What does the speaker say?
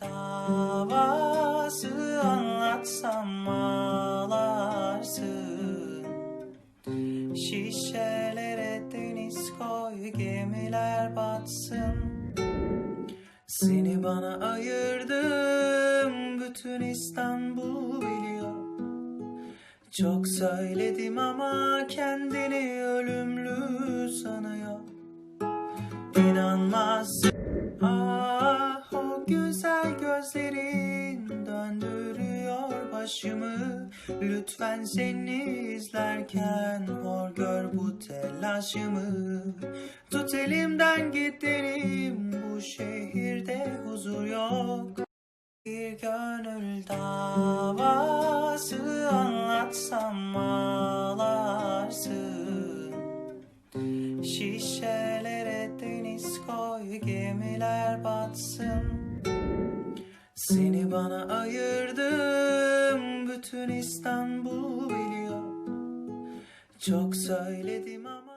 davası anlatsam ağlarsın. Şişelere deniz koy gemiler batsın. Seni bana ayırdım bütün İstanbul biliyor. Çok söyledim ama kendini ölümlü sanıyor. İnanmazsın gözlerin döndürüyor başımı. Lütfen seni izlerken hor gör bu telaşımı. Tut elimden gidelim bu şehirde huzur yok. Bir gönül davası anlatsam ağlarsın. Şişelere deniz koy gemiler batsın Seni bana ayırdım bütün İstanbul biliyor. Çok söyledim ama